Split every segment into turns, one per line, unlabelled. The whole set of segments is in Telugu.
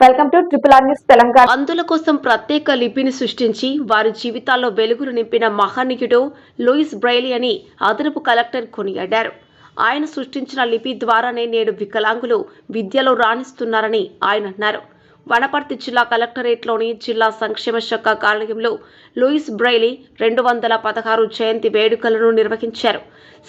Welcome to triple R news Telangana.
అందుల కోసం ప్రత్యేక లిపిని సృష్టించి వారి జీవితాల్లో వెలుగులు నింపిన మహానీయుడు లూయిస్ బ్రైలీ అని అదనపు కలెక్టర్ కొనియాడారు. ఆయన సృష్టించిన లిపి ద్వారానే నేడు వికలాంగులు విద్యలో రాణిస్తున్నారని ఆయన అన్నారు. వనపర్తి జిల్లా కలెక్టరేట్లోని జిల్లా సంక్షేమ శాఖ కార్యాలయంలో లూయిస్ బ్రైలీ రెండు వందల పదహారు జయంతి వేడుకలను నిర్వహించారు.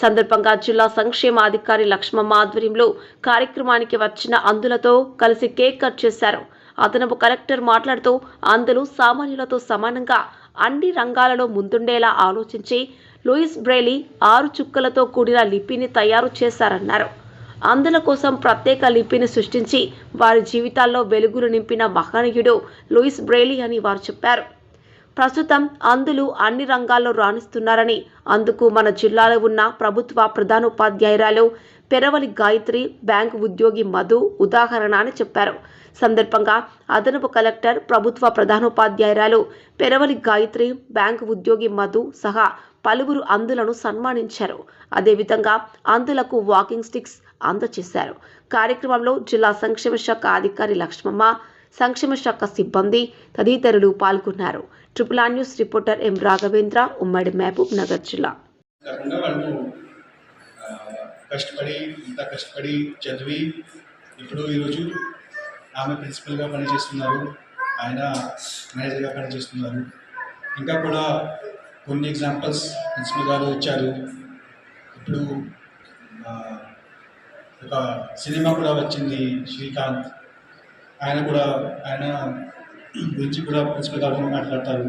సందర్భంగా జిల్లా సంక్షేమ అధికారి లక్ష్మమ్మ ఆధ్వర్యంలో కార్యక్రమానికి వచ్చిన అందులతో కలిసి కేక్ కట్ చేశారు. అదనపు కలెక్టర్ మాట్లాడుతూ అందులు సామాన్యులతో సమానంగా అన్ని రంగాలలో ముందుండేలా ఆలోచించి లూయిస్ బ్రైలీ ఆరు చుక్కలతో కూడిన లిపిని తయారు చేశారన్నారు. అందుల కోసం ప్రత్యేక లిపిని సృష్టించి వారి జీవితాల్లో వెలుగులు నింపిన మహనీయుడు లూయిస్ బ్రైలీ అని వారు చెప్పారు. ప్రస్తుతం అందులు అన్ని రంగాల్లో రాణిస్తున్నారని అందుకు మన జిల్లాలో ఉన్న ప్రభుత్వ ప్రధానోపాధ్యాయురాలు పెరవలి గాయత్రి బ్యాంకు ఉద్యోగి మధు ఉదాహరణ అని చెప్పారు. సందర్భంగా అదనపు కలెక్టర్ ప్రభుత్వ ప్రధానోపాధ్యాయురాలు పెరవలి గాయత్రి బ్యాంకు ఉద్యోగి మధు సహా పలువురు అందులను సన్మానించారు. అదేవిధంగా అందులకు వాకింగ్ స్టిక్స్ అందజేశారు. కార్యక్రమంలో జిల్లా సంక్షేమ శాఖ అధికారి లక్ష్మమ్మ సంక్షేమ శాఖ సిబ్బంది తదితరులు పాల్గొన్నారు. Triple R news reporter M Raghavendra ఉమ్మడి మహబూబ్ నగర్ జిల్లా.
కష్టపడి ఇంత కష్టపడి చదివి ఇప్పుడు ఈరోజు ఆమె ప్రిన్సిపల్గా పనిచేస్తున్నారు ఆయన మేనేజర్గా పనిచేస్తున్నారు. ఇంకా కూడా కొన్ని ఎగ్జాంపుల్స్ ప్రిన్సిపల్ గారు ఇచ్చారు. ఇప్పుడు ఒక సినిమా కూడా వచ్చింది శ్రీకాంత్. ఆయన కూడా ఆయన గురించి కూడా ప్రిన్సిపల్ గారు మాట్లాడతారు.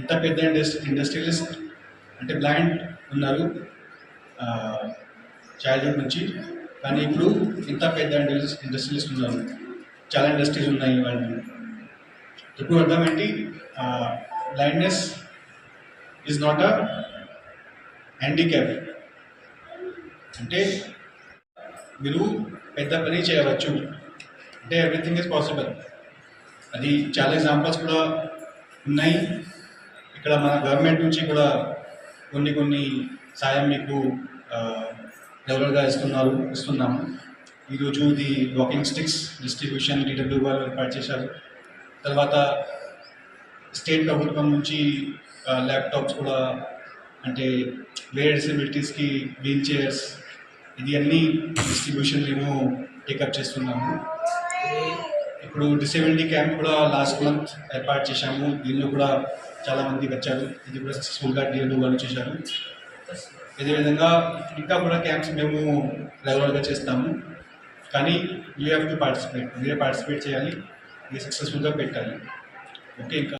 ఇంత పెద్ద ఇండస్ట్రీ ఇండస్ట్రియలిస్ట్ అంటే బ్లైండ్ ఉన్నారు చైల్డ్హుడ్ నుంచి. కానీ ఇప్పుడు ఇంత పెద్ద ఇండస్ ఇండస్ట్రియలిస్ట్ ఉన్నారు. చాలా ఇండస్ట్రీస్ ఉన్నాయి వాళ్ళు ఇప్పుడు అర్థం ఏంటి blindness is not a handicap అంటే మీరు పెద్ద పని చేయవచ్చు. అంటే ఎవ్రీథింగ్ ఇస్ పాసిబుల్ అది చాలా ఎగ్జాంపుల్స్ కూడా ఉన్నాయి. ఇక్కడ మన గవర్నమెంట్ నుంచి కూడా కొన్ని కొన్ని సాయం మీకు రెగ్యులర్గా ఇస్తున్నారు ఇస్తున్నాము. ఈరోజు ఇది వాకింగ్ స్టిక్స్ డిస్ట్రిబ్యూషన్ డిడబ్ల్యూ వాళ్ళు ఏర్పాటు చేశారు. తర్వాత స్టేట్ ప్రభుత్వం నుంచి ల్యాప్టాప్స్ కూడా అంటే వేరే డిసబిలిటీస్కి వీల్ చైర్స్ ఇది అన్ని డిస్ట్రిబ్యూషన్ మేము టేకప్ చేస్తున్నాము. ఇప్పుడు డిసేబిలిటీ క్యాంప్ కూడా లాస్ట్ మంత్ ఏర్పాటు చేశాము. దీనిలో కూడా చాలా మంది వచ్చారు. ఇది కూడా సక్సెస్ఫుల్గా డిఎల్ఓ వాళ్ళు చేశారు. అదేవిధంగా ఇంకా కూడా క్యాంప్స్ మేము రెగ్యులర్గా చేస్తాము. కానీ యూ హ్యావ్ టు పార్టిసిపేట్ మీరే పార్టిసిపేట్ చేయాలి. ఇది సక్సెస్ఫుల్గా పెట్టాలి. ఓకే ఇంకా